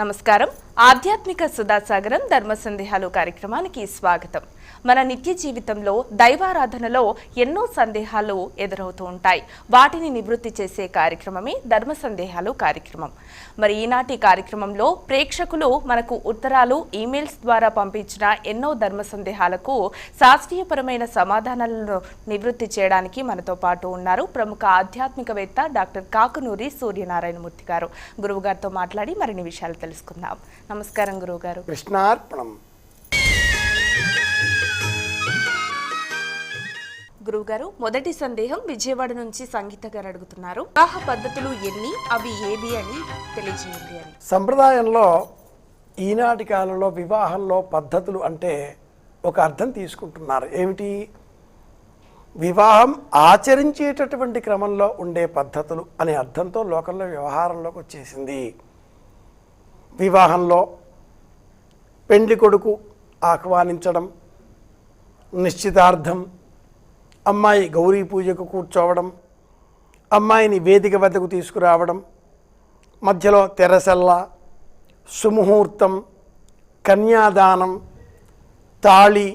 నమస్కారం. ఆధ్యాత్మిక సుధాసాగరం ధర్మ సందేహాలు కార్యక్రమానికి స్వాగతం. మన నిత్య జీవితంలో దైవారాధనలో ఎన్నో సందేహాలు ఎదురవుతూ ఉంటాయి. వాటిని నివృత్తి చేసే కార్యక్రమమే ధర్మ సందేహాలు కార్యక్రమం. మరి ఈనాటి కార్యక్రమంలో ప్రేక్షకులు మనకు ఉత్తరాలు ఈమెయిల్స్ ద్వారా పంపించిన ఎన్నో ధర్మ సందేహాలకు శాస్త్రీయపరమైన సమాధానాలను నివృత్తి చేయడానికి మనతో పాటు ఉన్నారు. ప్రముఖ ఆధ్యాత్మికవేత్త డాక్టర్ కాకునూరి సూర్యనారాయణమూర్తి గారు. గురువుగారితో మాట్లాడి మరిన్ని విషయాలు తెలుసుకుందాం. నమస్కారం గురువుగారు. కృష్ణార్పణం. గురువుగారు మొదటి సందేహం విజయవాడ నుంచి సంగీత గారు అడుగుతున్నారు. వివాహ పద్ధతులు ఎన్ని? అవి ఏవి అని తెలియజేయండి అని. సంప్రదాయంలో ఈనాటి కాలంలో వివాహంలో పద్ధతులు అంటే ఒక అర్థం తీసుకుంటున్నారు. ఏమిటి? వివాహం ఆచరించేటటువంటి క్రమంలో ఉండే పద్ధతులు అనే అర్థంతో లోకంలో వ్యవహారంలోకి వచ్చేసింది. వివాహంలో పెండ్లి కొడుకు ఆహ్వానించడం నిశ్చితార్థం అమ్మాయి గౌరీ పూజకు కూర్చోవడం అమ్మాయిని వేదిక వద్దకు తీసుకురావడం మధ్యలో తెరసల్ల సుముహూర్తం కన్యాదానం తాళి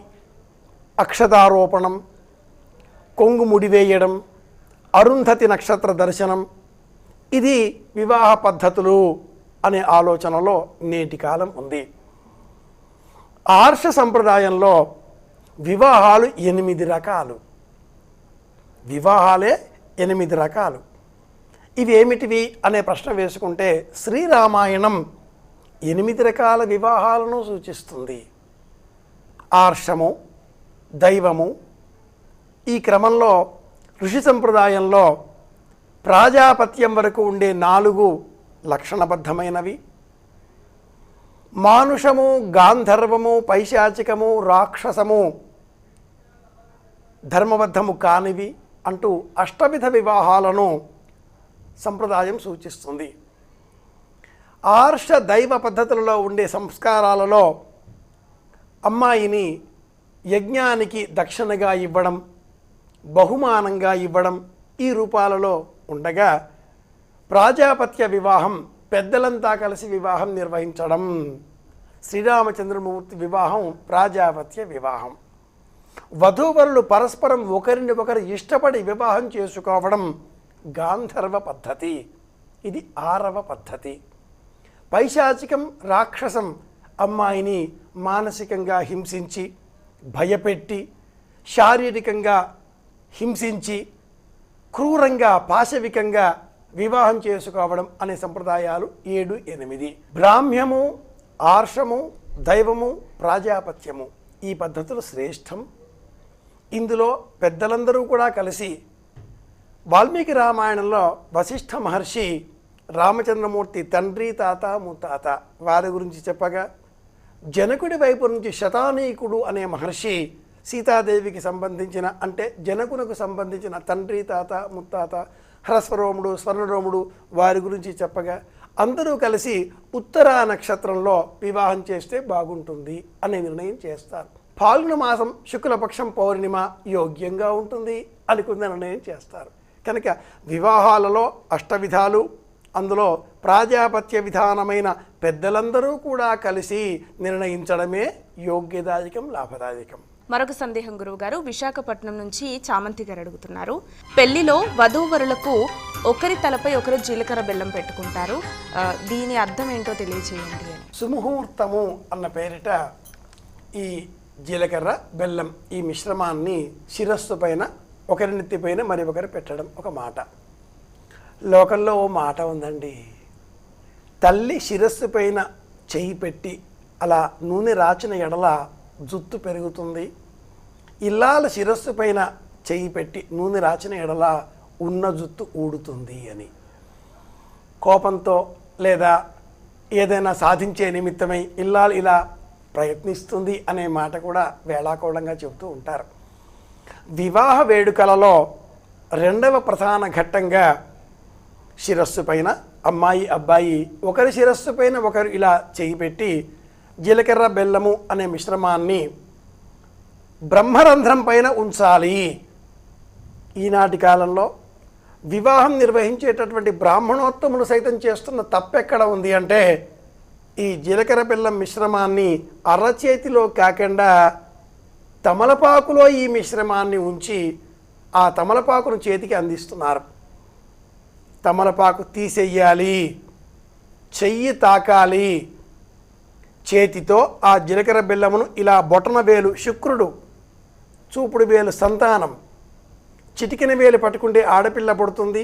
అక్షతారోపణం కొంగు ముడివేయడం అరుంధతి నక్షత్ర దర్శనం ఇది వివాహ పద్ధతులు అనే ఆలోచనలో నేటి కాలం ఉంది. ఆర్ష సంప్రదాయంలో వివాహాలు ఎనిమిది రకాలు. వివాహాలే ఎనిమిది రకాలు. ఇవి ఏమిటివి అనే ప్రశ్న వేసుకుంటే శ్రీరామాయణం ఎనిమిది రకాల వివాహాలను సూచిస్తుంది. ఆర్షము దైవము ఈ క్రమంలో ఋషి సంప్రదాయంలో ప్రాజాపత్యం వరకు ఉండే నాలుగు లక్షణబద్ధమైనవి. మానుషము గాంధర్వము పైశాచికము రాక్షసము ధర్మబద్ధము కానివి. అంటూ అష్టవిధ వివాహాలను సంప్రదాయం సూచిస్తుంది. ఆర్ష దైవ పద్ధతులలో ఉండే సంస్కారాలలో అమ్మాయిని యజ్ఞానికి దక్షిణగా ఇవ్వడం బహుమానంగా ఇవ్వడం ఈ రూపాలలో ఉండగా ప్రాజాపత్య వివాహం పెద్దలంతా కలిసి వివాహం నిర్వహించడం శ్రీరామచంద్రమూర్తి వివాహం ప్రాజాపత్య వివాహం. వధూవరులు పరస్పరం ఒకరిని ఒకరు ఇష్టపడి వివాహం చేసుకోవడం గాంధర్వ పద్ధతి. ఇది ఆరవ పద్ధతి. పైశాచికం రాక్షసం అమ్మాయిని మానసికంగా హింసించి భయపెట్టి శారీరకంగా హింసించి క్రూరంగా పాశవికంగా వివాహం చేసుకోవడం అనే సంప్రదాయాలు ఏడు ఎనిమిది. బ్రాహ్మ్యము ఆర్షము దైవము ప్రాజాపత్యము ఈ పద్ధతులు శ్రేష్టం. ఇందులో పెద్దలందరూ కూడా కలిసి వాల్మీకి రామాయణంలో వశిష్ఠ మహర్షి రామచంద్రమూర్తి తండ్రి తాత ముత్తాత వారి గురించి చెప్పగా జనకుడి వైపు నుంచి శతానీకుడు అనే మహర్షి సీతాదేవికి సంబంధించిన అంటే జనకునకు సంబంధించిన తండ్రి తాత ముత్తాత హ్రస్వరోముడు స్వర్ణరోముడు వారి గురించి చెప్పగా అందరూ కలిసి ఉత్తరా నక్షత్రంలో వివాహం చేస్తే బాగుంటుంది అనే నిర్ణయం చేస్తారు. పాల్గొన మాసం శుక్లపక్షం పౌర్ణిమ యోగ్యంగా ఉంటుంది అనుకున్న నిర్ణయం చేస్తారు. కనుక వివాహాలలో అష్టవిధాలు అందులో ప్రాజాపత్య విధానమైన పెద్దలందరూ కూడా కలిసి నిర్ణయించడమే యోగ్యదాయకం లాభదాయకం. మరొక సందేహం గురువు గారు విశాఖపట్నం నుంచి చామంతి గారు అడుగుతున్నారు. పెళ్ళిలో వధూవరులకు ఒకరి తలపై ఒకరు జీలకర్ర బెల్లం పెట్టుకుంటారు. దీని అర్థం ఏంటో తెలియజేయండి సుముహూర్తము అన్న పేరిట ఈ జీలకర్ర బెల్లం ఈ మిశ్రమాన్ని శిరస్సు పైన ఒకరి నెత్తి పైన మరి ఒకరు పెట్టడం ఒక మాట. లోకంలో ఓ మాట ఉందండి. తల్లి శిరస్సు పైన చేయి పెట్టి అలా నూనె రాచిన ఎడల జుత్తు పెరుగుతుంది. ఇల్లాల శిరస్సు పైన చేయి పెట్టి నూనె రాచిన ఎడల ఉన్న జుత్తు ఊడుతుంది అని. కోపంతో లేదా ఏదైనా సాధించే నిమిత్తమై ఇల్లాలు ఇలా ప్రయత్నిస్తుంది అనే మాట కూడా వేళాకోళంగా చెబుతూ ఉంటారు. వివాహ వేడుకలలో రెండవ ప్రధాన ఘట్టంగా శిరస్సు పైన అమ్మాయి అబ్బాయి ఒకరి శిరస్సు పైన ఒకరు ఇలా చేయి పెట్టి జీలకర్ర బెల్లము అనే మిశ్రమాన్ని బ్రహ్మరంధ్రం పైన ఉంచాలి. ఈనాటి కాలంలో వివాహం నిర్వహించేటటువంటి బ్రాహ్మణోత్తములు సైతం చేస్తున్న తప్పెక్కడ ఉంది అంటే ఈ జీలకర్ర బెల్లం మిశ్రమాన్ని అరచేతిలో కాకుండా తమలపాకులో ఈ మిశ్రమాన్ని ఉంచి ఆ తమలపాకును చేతికి అందిస్తున్నారు. తమలపాకు తీసేయాలి చెయ్యి తాకాలి. చేతితో ఆ జీలకర్ర బెల్లమును ఇలా బొటన వేలు శుక్రుడు చూపుడు వేలు సంతానం. చిటికిన వేలు పట్టుకుంటే ఆడపిల్ల పుడుతుంది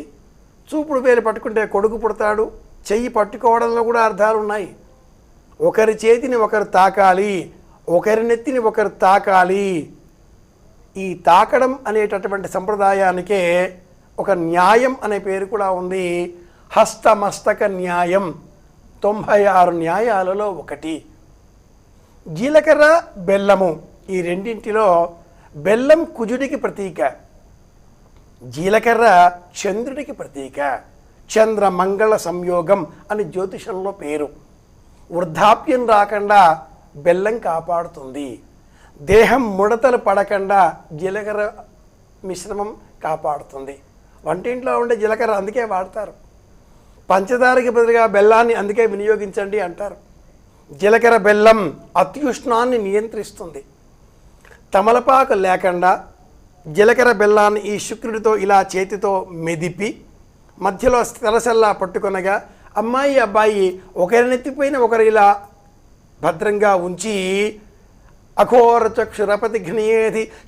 చూపుడు వేలు పట్టుకుంటే కొడుకు పుడతాడు. చెయ్యి పట్టుకోవడంలో కూడా అర్థాలు ఉన్నాయి ఒకరి చేతిని ఒకరు తాకాలి ఒకరి నెత్తిని ఒకరు తాకాలి. ఈ తాకడం అనేటటువంటి సంప్రదాయానికే ఒక న్యాయం అనే పేరు కూడా ఉంది. హస్తమస్తక న్యాయం తొంభై ఆరు న్యాయాలలో ఒకటి. జీలకర్ర బెల్లము ఈ రెండింటిలో బెల్లం కుజుడికి ప్రతీక. జీలకర్ర చంద్రుడికి ప్రతీక. చంద్ర మంగళ సంయోగం అని జ్యోతిషంలో పేరు. వృద్ధాప్యం రాకుండా బెల్లం కాపాడుతుంది. దేహం ముడతలు పడకుండా జీలకర్ర మిశ్రమం కాపాడుతుంది. వంటింట్లో ఉండే జీలకర్ర అందుకే వాడతారు. పంచదారకి బదులుగా బెల్లాన్ని అందుకే వినియోగించండి అంటారు. జీలకర్ర బెల్లం అత్యుష్ణాన్ని నియంత్రిస్తుంది. తమలపాకు లేకుండా జీలకర్ర బెల్లాన్ని ఈ శుక్రుడితో ఇలా చేతితో మెదిపి మధ్యలో తెలసల్లా పట్టుకొనగా అమ్మాయి అబ్బాయి ఒకరినెత్తిపోయిన ఒకరు ఇలా భద్రంగా ఉంచి అఘోర చక్షురపతి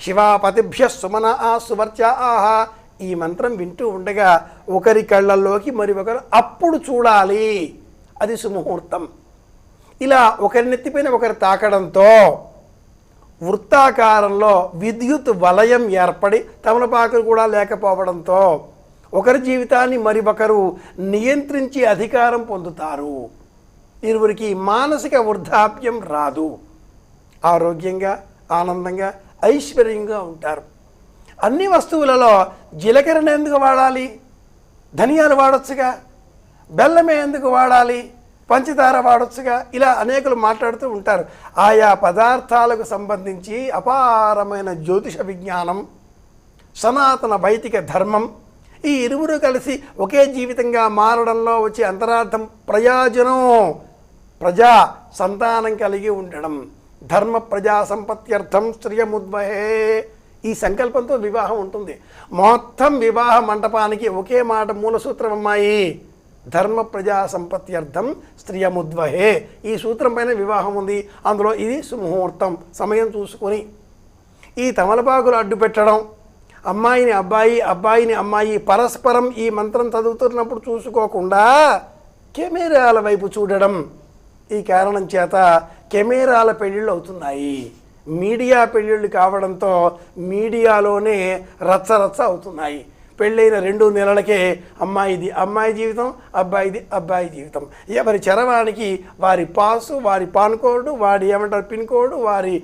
శివాపతిభ్య సుమన ఆ సువర్చ ఆహా ఈ మంత్రం వింటూ ఉండగా ఒకరి కళ్ళల్లోకి మరి ఒకరు అప్పుడు చూడాలి. అది సుముహూర్తం. ఇలా ఒకరి నెత్తిపైన ఒకరు తాకడంతో వృత్తాకారంలో విద్యుత్ వలయం ఏర్పడి తమలపాకులు కూడా లేకపోవడంతో ఒకరి జీవితాన్ని మరి ఒకరు నియంత్రించి అధికారం పొందుతారు. ఇరువురికి మానసిక వృద్ధాప్యం రాదు. ఆరోగ్యంగా ఆనందంగా ఐశ్వర్యంగా ఉంటారు. అన్ని వస్తువులలో జీలకర్రను ఎందుకు వాడాలి? ధనియాలు వాడొచ్చుగా? బెల్లమే ఎందుకు వాడాలి? పంచదార వాడొచ్చుగా? ఇలా అనేకులు మాట్లాడుతూ ఉంటారు. ఆయా పదార్థాలకు సంబంధించి అపారమైన జ్యోతిష విజ్ఞానం సనాతన వైదిక ధర్మం ఈ ఇరువురు కలిసి ఒకే జీవితంగా మారడంలో వచ్చే అంతరార్థం ప్రయోజనం. ప్రజా సంతానం కలిగి ఉండడం. ధర్మ ప్రజా సంపత్త్యర్థం స్త్రియముద్వహే ఈ సంకల్పంతో వివాహం ఉంటుంది. మొత్తం వివాహ మంటపానికి ఒకే మాట మూల సూత్రం అమ్మాయి. ధర్మ ప్రజా సంపత్త్యర్థం స్త్రియముద్వహే ఈ సూత్రం పైన వివాహం ఉంది. అందులో ఇది సుముహూర్తం. సమయం చూసుకొని ఈ తమలపాకులు అడ్డు పెట్టడం అమ్మాయిని అబ్బాయి అబ్బాయిని అమ్మాయి పరస్పరం ఈ మంత్రం చదువుతున్నప్పుడు చూసుకోకుండా కెమెరాల వైపు చూడడం ఈ కారణం చేత కెమెరాల పెళ్ళిళ్ళు అవుతున్నాయి. మీడియా పెళ్ళిళ్ళు కావడంతో మీడియాలోనే రచ్చరచ్చ అవుతున్నాయి. పెళ్ళైన రెండు నెలలకే అమ్మాయిది అమ్మాయి జీవితం అబ్బాయిది అబ్బాయి జీవితం. ఎవరి చరవానికి వారి పాసు వారి పాన్ కోడ్ వాడి ఏమంటారు పిన్ కోడ్ వారి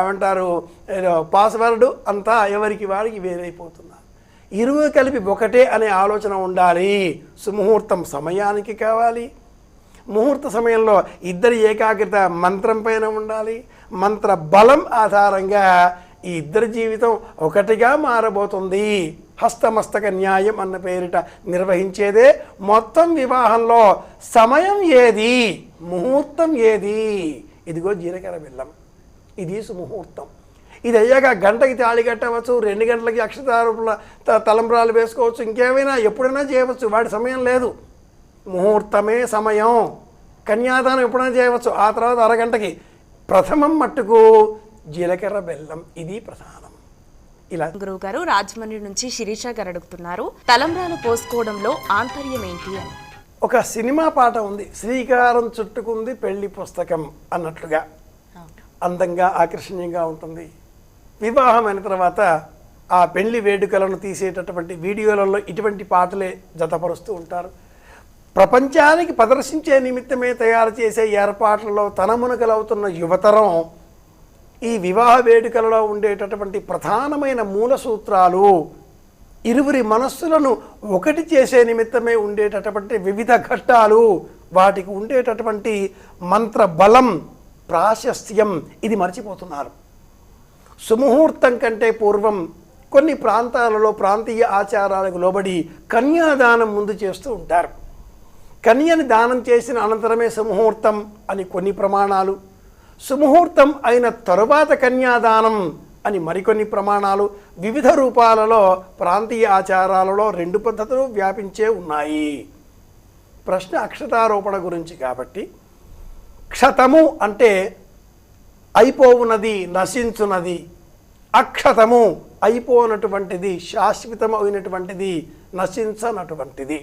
ఏమంటారు పాస్వర్డ్ అంతా ఎవరికి వారికి వేరైపోతున్నారు ఇరువు కలిపి ఒకటే అనే ఆలోచన ఉండాలి. సుముహూర్తం సమయానికి కావాలి. ముహూర్త సమయంలో ఇద్దరి ఏకాగ్రత మంత్రం పైన ఉండాలి. మంత్ర బలం ఆధారంగా ఈ ఇద్దరి జీవితం ఒకటిగా మారబోతుంది. హస్తమస్తక న్యాయం అన్న పేరిట నిర్వహించేదే మొత్తం వివాహంలో. సమయం ఏది? ముహూర్తం ఏది? ఇదిగో జీలకర్ర బెల్లం. ఇది సుముహూర్తం. ఇది అయ్యాక గంటకి తాళి కట్టవచ్చు రెండు గంటలకి అక్షతారుల త- తలంబ్రాలు వేసుకోవచ్చు ఇంకేమైనా ఎప్పుడైనా చేయవచ్చు వాడి సమయం లేదు. ముహూర్తమే సమయం. కన్యాదానం ఎప్పుడైనా చేయవచ్చు ఆ తర్వాత అరగంటకి. ప్రథమం మట్టుకు జీలకర్ర బెల్లం. ఇది ప్రధానం. ఇలా గురువు గారు రాజమండ్రి నుంచి శిరీష గారు అడుగుతున్నారు. తలంబ్రాలు పోసుకోవడంలో ఆంతర్యం ఏంటి అని. ఒక సినిమా పాట ఉంది. శ్రీకారం చుట్టుకుంది పెళ్ళి పుస్తకం అన్నట్లుగా. అందంగా ఆకర్షణీయంగా ఉంటుంది. వివాహం అయిన తర్వాత ఆ పెళ్ళి వేడుకలను తీసేటటువంటి వీడియోలలో ఇటువంటి పాటలే జతపరుస్తూ ఉంటారు. ప్రపంచానికి ప్రదర్శించే నిమిత్తమే తయారు చేసే ఏర్పాట్లలో తనమునకలవుతున్న యువతరం ఈ వివాహ వేడుకలలో ఉండేటటువంటి ప్రధానమైన మూల సూత్రాలు ఇరువురి మనస్సులను ఒకటి చేసే నిమిత్తమే ఉండేటటువంటి వివిధ ఘట్టాలు వాటికి ఉండేటటువంటి మంత్ర బలం ప్రాశస్త్యం ఇది మర్చిపోతున్నారు. సుముహూర్తం కంటే పూర్వం కొన్ని ప్రాంతాలలో ప్రాంతీయ ఆచారాలకు లోబడి కన్యాదానం ముందు చేస్తూ ఉంటారు. కన్యని దానం చేసిన అనంతరమే సుముహూర్తం అని కొన్ని ప్రమాణాలు. సుముహూర్తం అయిన తరువాత కన్యాదానం అని మరికొన్ని ప్రమాణాలు వివిధ రూపాలలో ప్రాంతీయ ఆచారాలలో రెండు పద్ధతులు వ్యాపించే ఉన్నాయి. ప్రశ్న అక్షతారోపణ గురించి కాబట్టి క్షతము అంటే అయిపోవునది నశించున్నది అక్షతము అయిపోనటువంటిది శాశ్వతమైనటువంటిది నశించనటువంటిది.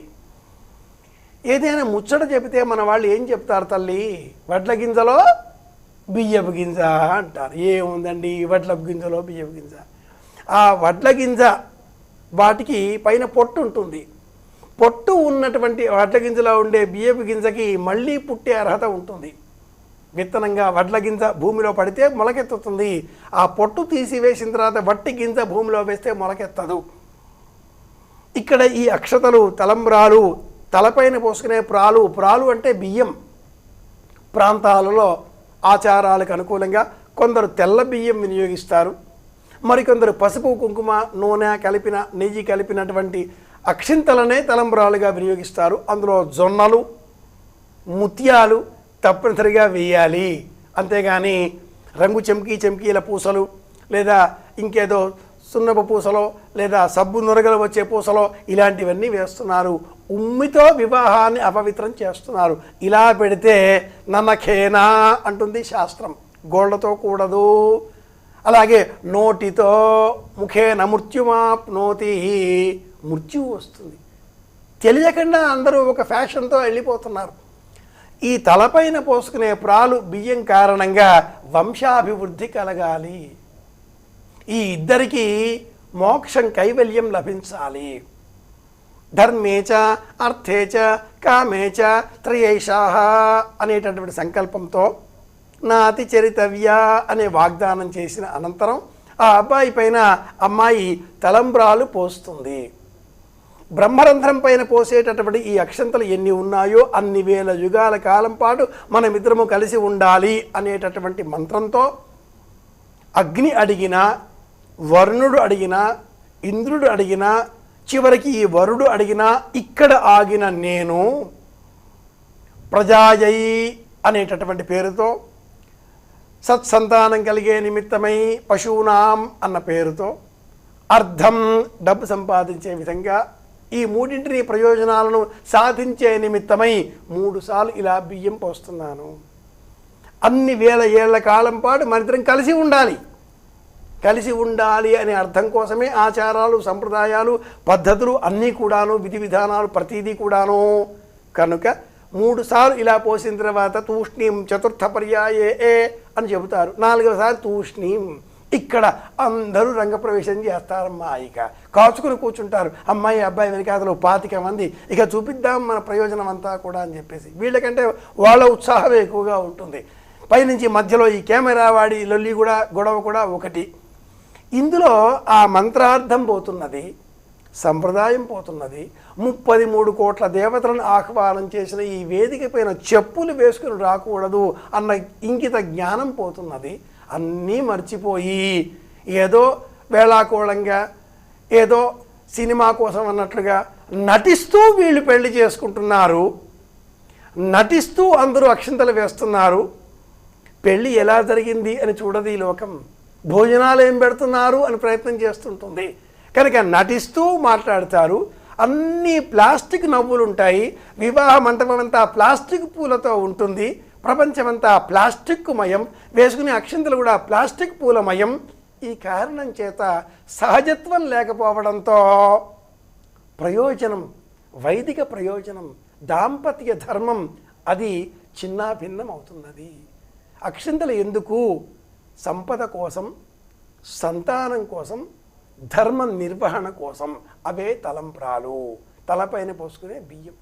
ఏదైనా ముచ్చట చెబితే మన వాళ్ళు ఏం చెప్తారు తల్లి? వడ్ల గింజలో బియ్యపు గింజ అంటారు. ఏముందండి వడ్ల గింజలో బియ్యపు గింజ. ఆ వడ్ల గింజ వాటికి పైన పొట్టు ఉంటుంది. పొట్టు ఉన్నటువంటి వడ్ల గింజలో ఉండే బియ్యపు గింజకి మళ్ళీ పుట్టే అర్హత ఉంటుంది. విత్తనంగా వడ్ల గింజ భూమిలో పడితే మొలకెత్తుతుంది. ఆ పొట్టు తీసివేసిన తర్వాత వట్టి గింజ భూమిలో వేస్తే మొలకెత్తదు. ఇక్కడ ఈ అక్షతలు తలంబ్రాలు తలపైన పోసుకునే ప్రాలు ప్రాలు అంటే బియ్యం. ప్రాంతాలలో ఆచారాలకు అనుకూలంగా కొందరు తెల్ల బియ్యం వినియోగిస్తారు. మరికొందరు పసుపు కుంకుమ నూనె కలిపిన నెయ్యి కలిపినటువంటి అక్షింతలనే తలంబ్రాలుగా వినియోగిస్తారు. అందులో జొన్నలు ముత్యాలు తప్పనిసరిగా వేయాలి. అంతేగాని రంగు చెంకీ చెంకీల పూసలు లేదా ఇంకేదో సున్నపు పూసలో లేదా సబ్బు నొరగలు వచ్చే పూసలో ఇలాంటివన్నీ వేస్తున్నారు. ఉమ్మితో వివాహాన్ని అపవిత్రం చేస్తున్నారు. ఇలా పెడితే ననఖేనా అంటుంది శాస్త్రం. గోళ్ళతో కూడదు. అలాగే నోటితో ముఖేన మృత్యుమాప్నోతి మృత్యువు వస్తుంది. తెలియకుండా అందరూ ఒక ఫ్యాషన్తో వెళ్ళిపోతున్నారు. ఈ తలపైన పోసుకునే ప్రాలు బియ్యం కారణంగా వంశాభివృద్ధి కలగాలి. ఈ ఇద్దరికీ మోక్షం కైవల్యం లభించాలి. ధర్మేచ అర్థేచ కామేచ త్రయేషాహ అనేటటువంటి సంకల్పంతో నాతి చరితవ్య అనే వాగ్దానం చేసిన అనంతరం ఆ అబ్బాయి పైన అమ్మాయి తలంబ్రాలు పోస్తుంది. బ్రహ్మరంధ్రం పైన పోసేటటువంటి ఈ అక్షంతలు ఎన్ని ఉన్నాయో అన్ని వేల యుగాల కాలం పాటు మనమిద్దరము కలిసి ఉండాలి అనేటటువంటి మంత్రంతో అగ్ని అడిగినా వరుణుడు అడిగినా ఇంద్రుడు అడిగినా చివరికి ఈ వరుడు అడిగినా ఇక్కడ ఆగిన నేను ప్రజాయై అనేటటువంటి పేరుతో సత్సంతానం కలిగే నిమిత్తమై పశువునాం అన్న పేరుతో అర్థం డబ్బు సంపాదించే విధంగా ఈ మూడింటిని ప్రయోజనాలను సాధించే నిమిత్తమై మూడుసార్లు ఇలా బియ్యం పోస్తున్నాను. అన్ని వేల ఏళ్ళ కాలం పాటు మనిద్దరం కలిసి ఉండాలి. కలిసి ఉండాలి అనే అర్థం కోసమే ఆచారాలు సంప్రదాయాలు పద్ధతులు అన్నీ కూడాను విధి విధానాలు ప్రతిదీ కూడాను. కనుక మూడుసార్లు ఇలా పోసిన తర్వాత తూష్ణీం చతుర్థ పర్యాయే ఏ అని చెబుతారు. నాలుగవసారి తూష్ణీం. ఇక్కడ అందరూ రంగప్రవేశం చేస్తారమ్మా ఇక. కాచుకుని కూర్చుంటారు. అమ్మాయి అబ్బాయి వెనకాతలు పాతిక మంది. ఇక చూపిద్దాం మన ప్రయోజనం అంతా కూడా అని చెప్పేసి. వీళ్ళకంటే వాళ్ళ ఉత్సాహం ఎక్కువగా ఉంటుంది. పైనుంచి మధ్యలో ఈ కెమెరా వాడి లొల్లి కూడా గొడవ కూడా ఒకటి. ఇందులో ఆ మంత్రార్థం పోతున్నది సంప్రదాయం పోతున్నది. ముప్పది మూడు కోట్ల దేవతలను ఆహ్వానం చేసిన ఈ వేదిక పైన చెప్పులు వేసుకుని రాకూడదు అన్న ఇంకిత జ్ఞానం పోతున్నది. అన్నీ మర్చిపోయి ఏదో వేళాకోళంగా ఏదో సినిమా కోసం అన్నట్లుగా నటిస్తూ వీళ్ళు పెళ్ళి చేసుకుంటున్నారు. నటిస్తూ అందరూ అక్షింతలు వేస్తున్నారు. పెళ్ళి ఎలా జరిగింది అని చూడదు ఈ లోకం. భోజనాలు ఏం పెడుతున్నారు అని ప్రయత్నం చేస్తుంటుంది. కనుక నటిస్తూ మాట్లాడతారు. అన్ని ప్లాస్టిక్ నవ్వులు ఉంటాయి. వివాహ మంటపం అంతా ప్లాస్టిక్ పూలతో ఉంటుంది. ప్రపంచమంతా ప్లాస్టిక్ మయం. వేసుకునే అక్షంతలు కూడా ప్లాస్టిక్ పూలమయం. ఈ కారణం చేత సహజత్వం లేకపోవడంతో ప్రయోజనం వైదిక ప్రయోజనం దాంపత్య ధర్మం అది చిన్నాభిన్నం అవుతున్నది. అక్షంతలు ఎందుకు? సంపద కోసం సంతానం కోసం ధర్మ నిర్వహణ కోసం అవే తలంప్రాలు తలపైన పోసుకునే బియ్యం.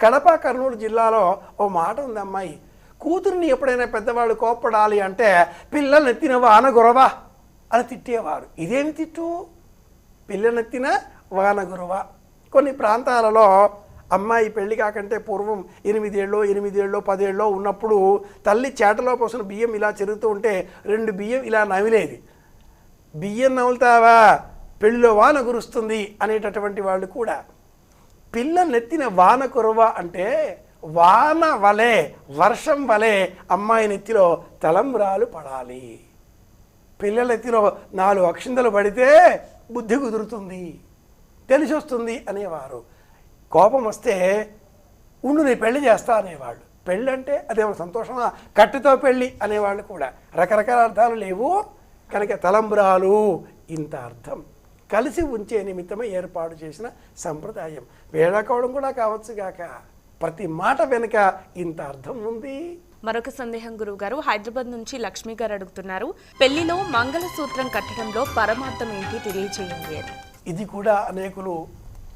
కడప కర్నూలు జిల్లాలో ఓ మాట ఉంది అమ్మాయి. కూతురిని ఎప్పుడైనా పెద్దవాళ్ళు కోప్పడాలి అంటే పిల్లల్ని ఎత్తిన వాన గురవ అని తిట్టేవారు. ఇదేమి తిట్టు? పిల్లనెత్తిన వాన గురవ కొన్ని ప్రాంతాలలో అమ్మాయి పెళ్ళి కాకంటే పూర్వం ఎనిమిదేళ్ళో ఎనిమిదేళ్ళో పదేళ్ళో ఉన్నప్పుడు తల్లి చేటలో పోసిన బియ్యం ఇలా చెరుగుతూ ఉంటే రెండు బియ్యం ఇలా నవిలేది బియ్యం నములుతావా? పెళ్ళిలో వాన కురుస్తుంది అనేటటువంటి వాళ్ళు కూడా. పిల్ల నెత్తిన వాన కురవ అంటే వాన వలె వర్షం వలె అమ్మాయి నెత్తిలో తలంబ్రాలు పడాలి. పిల్లల నెత్తిలో నాలుగు అక్షింతలు పడితే బుద్ధి కుదురుతుంది తెలిసి వస్తుంది అనేవారు. కోపం వస్తే ఉండు నీ పెళ్ళి చేస్తా అనేవాళ్ళు. పెళ్ళి అంటే అదేమో సంతోషమా? కట్టుతో పెళ్ళి అనేవాళ్ళు కూడా. రకరకాల అర్థాలు లేవు. కనుక తలంబ్రాలు ఇంత అర్థం. కలిసి ఉంచే నిమిత్తమే ఏర్పాటు చేసిన సంప్రదాయం. వేళాకోవడం కూడా కావచ్చు గాక. ప్రతి మాట వెనుక ఇంత అర్థం ఉంది. మరొక సందేహం గురువు గారు హైదరాబాద్ నుంచి లక్ష్మి గారు అడుగుతున్నారు. పెళ్ళిలో మంగళసూత్రం కట్టడంలో పరమార్థం ఏంటి తెలియజేయండి ఇది కూడా అనేకులు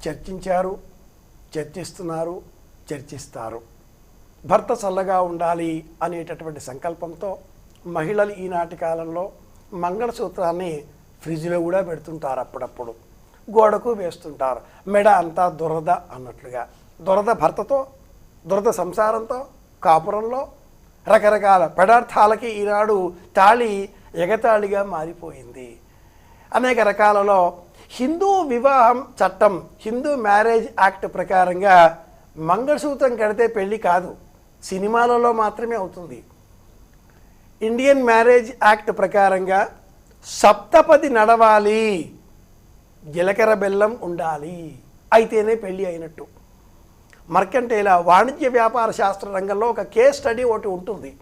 చర్చించారు. చర్చిస్తున్నారు చర్చిస్తారు. భర్త చల్లగా ఉండాలి అనేటటువంటి సంకల్పంతో మహిళలు ఈనాటి కాలంలో మంగళసూత్రాన్ని ఫ్రిడ్జ్లో కూడా పెడుతుంటారు అప్పుడప్పుడు. గోడకు వేస్తుంటారు. మెడ అంతా దురద అన్నట్లుగా. దురద భర్తతో దురద సంసారంతో కాపురంలో రకరకాల పదార్థాలకి ఈనాడు తాళి ఎగతాళిగా మారిపోయింది. అనేక రకాలలో హిందూ వివాహం చట్టం హిందూ మ్యారేజ్ యాక్ట్ ప్రకారంగా మంగళసూత్రం కడితే పెళ్ళి కాదు. సినిమాలలో మాత్రమే అవుతుంది. ఇండియన్ మ్యారేజ్ యాక్ట్ ప్రకారంగా సప్తపది నడవాలి. జీలకర్ర బెల్లం ఉండాలి. అయితేనే పెళ్ళి అయినట్టు. మర్కంటేల వాణిజ్య వ్యాపార శాస్త్ర రంగంలో ఒక కేస్ స్టడీ ఒకటి ఉంటుంది.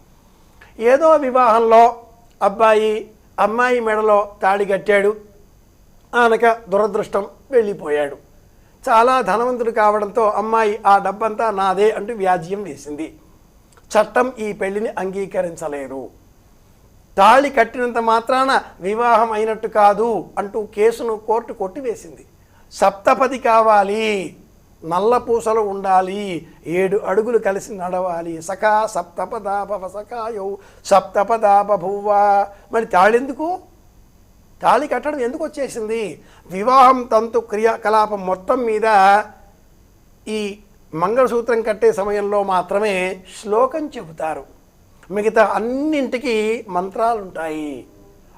ఏదో వివాహంలో అబ్బాయి అమ్మాయి మెడలో తాడి కట్టాడు. ఆనక దురదృష్టం వెళ్ళిపోయాడు. చాలా ధనవంతుడు కావడంతో అమ్మాయి ఆ డబ్బంతా నాదే అంటూ వ్యాజ్యం వేసింది. చట్టం ఈ పెళ్ళిని అంగీకరించలేదు తాళి కట్టినంత మాత్రాన వివాహం అయినట్టు కాదు అంటూ కేసును కోర్టు కొట్టివేసింది సప్తపది కావాలి నల్ల పూసలు ఉండాలి ఏడు అడుగులు కలిసి నడవాలి. సఖా సప్తపదాభవ సఖాయౌ సప్తపదాభ భూవా మరి తాళెందుకు తాళి కట్టడం ఎందుకు వచ్చేసింది? వివాహం తంతు క్రియాకలాపం మొత్తం మీద ఈ మంగళసూత్రం కట్టే సమయంలో మాత్రమే శ్లోకం చెబుతారు. మిగతా అన్నింటికి మంత్రాలు ఉంటాయి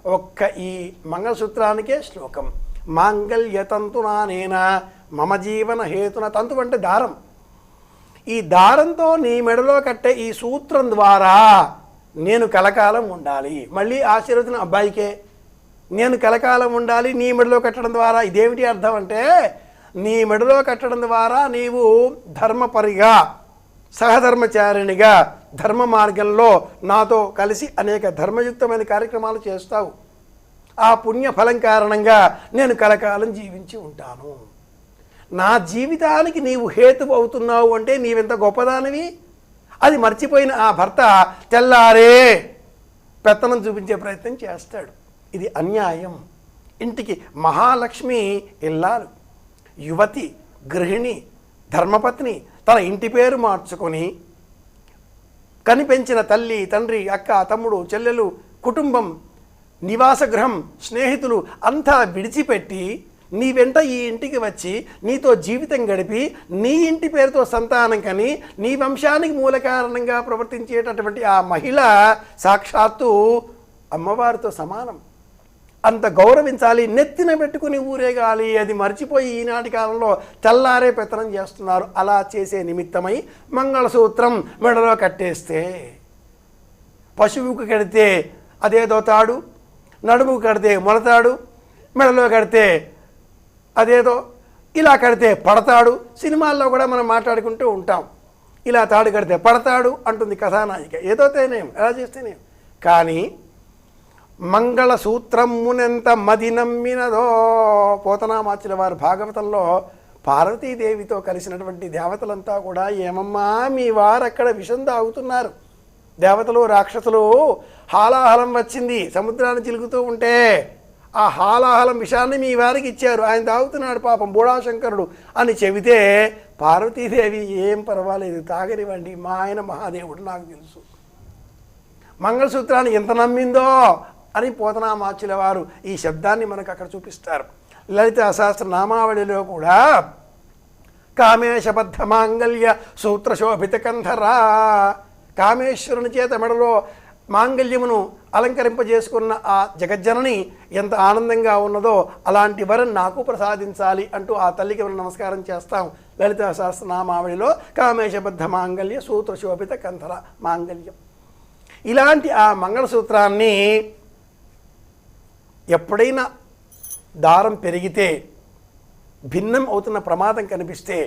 ఒక్క ఈ మంగళసూత్రానికే శ్లోకం. మాంగళ్యతంతునా నేనా మమ జీవన హేతున తంతు అంటే దారం. ఈ దారంతో నీ మెడలో కట్టే ఈ సూత్రం ద్వారా నేను కలకాలం ఉండాలి. మళ్ళీ ఆశీర్వచనం అబ్బాయికే. నేను కలకాలం ఉండాలి నీ మెడలో కట్టడం ద్వారా. ఇదేమిటి అర్థం అంటే నీ మెడలో కట్టడం ద్వారా నీవు ధర్మపరిగా సహధర్మచారిణిగా ధర్మ మార్గంలో నాతో కలిసి అనేక ధర్మయుక్తమైన కార్యక్రమాలు చేస్తావు. ఆ పుణ్యఫలం కారణంగా నేను కలకాలం జీవించి ఉంటాను. నా జీవితానికి నీవు హేతు అవుతున్నావు అంటే నీవెంత గొప్పదానివి? అది మర్చిపోయిన ఆ భర్త తెల్లారే పెత్తనం చూపించే ప్రయత్నం చేస్తాడు. ఇది అన్యాయం. ఇంటికి మహాలక్ష్మి ఇల్లాలు యువతి గృహిణి ధర్మపత్ని తన ఇంటి పేరు మార్చుకొని కనిపెంచిన తల్లి తండ్రి అక్క తమ్ముడు చెల్లెలు కుటుంబం నివాసగృహం స్నేహితులు అంతా విడిచిపెట్టి నీ వెంట ఈ ఇంటికి వచ్చి నీతో జీవితం గడిపి నీ ఇంటి పేరుతో సంతానం కని నీ వంశానికి మూల కారణంగా ప్రవర్తించేటటువంటి ఆ మహిళ సాక్షాత్తు అమ్మవారితో సమానం. అంత గౌరవించాలి నెత్తిన పెట్టుకుని ఊరేగాలి అది మర్చిపోయి ఈనాటి కాలంలో తెల్లారే పెత్తనం చేస్తున్నారు. అలా చేసే నిమిత్తమై మంగళసూత్రం మెడలో కట్టేస్తే పశువుకు కడితే అదేదో తాడు నడుముకు కడితే మొలతాడు మెడలో కడితే అదేదో ఇలా కడితే పడతాడు. సినిమాల్లో కూడా మనం మాట్లాడుకుంటూ ఉంటాం. ఇలా తాడు కడితే పడతాడు అంటుంది కథానాయిక. ఏదో తేనేం ఎలా చేస్తేనేం. కానీ మంగళసూత్రమునెంత మది నమ్మినదో. పోతనామాచుల వారు భాగవతంలో పార్వతీదేవితో కలిసినటువంటి దేవతలంతా కూడా ఏమమ్మా మీ వారు అక్కడ విషం తాగుతున్నారు. దేవతలు రాక్షసులు హాలాహలం వచ్చింది. సముద్రాన్ని చిలుగుతూ ఉంటే ఆ హాలాహలం విషాన్ని మీ వారికి ఇచ్చారు. ఆయన తాగుతున్నాడు పాపం బూడాశంకరుడు అని చెబితే పార్వతీదేవి ఏం పర్వాలేదు తాగనివ్వండి. మా ఆయన మహాదేవుడు నాకు తెలుసు. మంగళసూత్రాన్ని ఎంత నమ్మిందో అని పోతనామాచుల వారు ఈ శబ్దాన్ని మనకు అక్కడ చూపిస్తారు. లలిత శాస్త్ర నామావళిలో కూడా కామేశబద్ధ మాంగళ్య సూత్రశోభిత కంధరా కామేశ్వరుని చేత మెడలో మాంగళ్యమును అలంకరింపజేసుకున్న ఆ జగజ్జనని ఎంత ఆనందంగా ఉన్నదో అలాంటి వరం నాకు ప్రసాదించాలి అంటూ ఆ తల్లికి మనం నమస్కారం చేస్తాం. లలిత సహస్రనామావళిలో కామేశబద్ధ మాంగళ్య సూత్ర శోభిత కంధర మాంగళ్యం ఇలాంటి ఆ మంగళసూత్రాన్ని ఎప్పుడైనా దారం పెరిగితే భిన్నం అవుతున్న ప్రమాదం కనిపిస్తే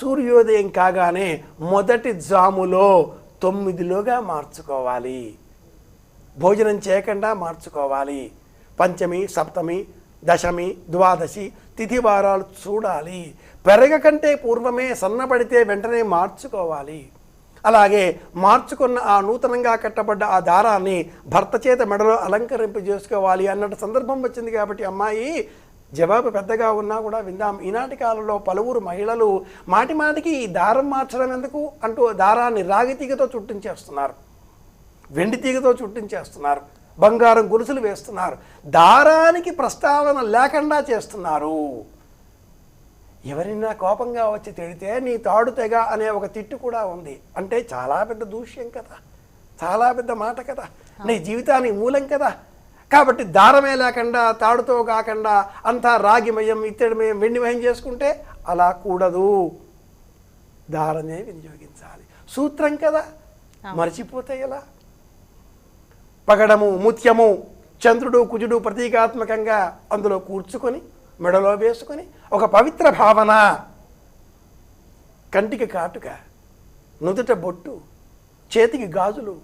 సూర్యోదయం కాగానే మొదటి జాములో తొమ్మిదిలోగా మార్చుకోవాలి. భోజనం చేయకుండా మార్చుకోవాలి. పంచమి సప్తమి దశమి ద్వాదశి తిథి వారాలు చూడాలి. పెరగకంటే పూర్వమే సన్నబడితే వెంటనే మార్చుకోవాలి. అలాగే మార్చుకున్న ఆ నూతనంగా కట్టబడ్డ ఆ దారాన్ని భర్త చేత మెడలో అలంకరింపు చేసుకోవాలి అన్నట్టు సందర్భం వచ్చింది కాబట్టి అమ్మాయి జవాబు పెద్దగా ఉన్నా కూడా విందాం. ఈనాటి కాలంలో పలువురు మహిళలు మాటి మాటికి ఈ దారం మార్చడం ఎందుకు అంటూ దారాన్ని రాగి తీగతో చుట్టించేస్తున్నారు. వెండి తీగతో చుట్టించేస్తున్నారు. బంగారం గొలుసులు వేస్తున్నారు. దారానికి ప్రస్తావన లేకుండా చేస్తున్నారు. ఎవరైనా కోపంగా వచ్చి తిడితే నీ తాడు తెగ అనే ఒక తిట్టు కూడా ఉంది. అంటే చాలా పెద్ద దూష్యం కదా. చాలా పెద్ద మాట కదా. నీ జీవితానికి మూలం కదా. కాబట్టి దారమే లేకుండా తాడుతో కాకుండా అంతా రాగిమయం ఇత్తడిమయం వెండిమయం చేసుకుంటే అలా కూడదు. దారమే వినియోగించాలి. సూత్రం కదా. మర్చిపోతే ఎలా? పగడము ముత్యము చంద్రుడు కుజుడు ప్రతీకాత్మకంగా అందులో కూర్చుకొని మెడలో వేసుకొని ఒక పవిత్ర భావన. కంటికి కాటుక నుదుట బొట్టు చేతికి గాజులు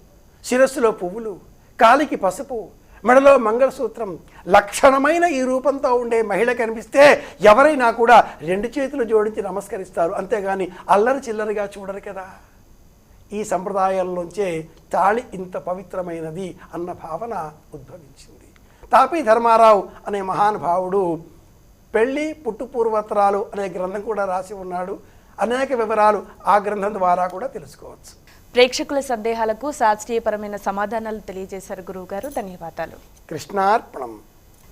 శిరస్సులో పువ్వులు కాలికి పసుపు మెడలో మంగళసూత్రం. లక్షణమైన ఈ రూపంతో ఉండే మహిళ కనిపిస్తే ఎవరైనా కూడా రెండు చేతులు జోడించి నమస్కరిస్తారు. అంతేగాని అల్లరి చిల్లరిగా చూడరు కదా. ఈ సంప్రదాయంలోంచే తాళి ఇంత పవిత్రమైనది అన్న భావన ఉద్భవించింది. తాపీ ధర్మారావు అనే మహానుభావుడు పెళ్ళి పుట్టుపూర్వత్రాలు అనే గ్రంథం కూడా రాసి ఉన్నాడు. అనేక వివరాలు ఆ గ్రంథం ద్వారా కూడా తెలుసుకోవచ్చు. ప్రేక్షకుల సందేహాలకు శాస్త్రీయపరమైన సమాధానాలు తెలియజేశారు గురువుగారు. ధన్యవాదాలు. కృష్ణార్పణం.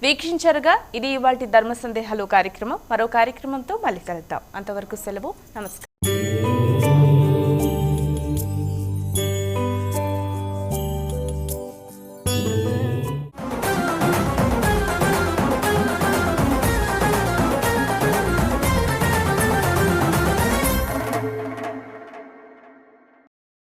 వీక్షించారుగా ఇది ఇవాటి ధర్మ సందేహాలు కార్యక్రమం. మరో కార్యక్రమంతో మళ్ళీ కలుద్దాం. అంతవరకు సెలవు. నమస్కారం.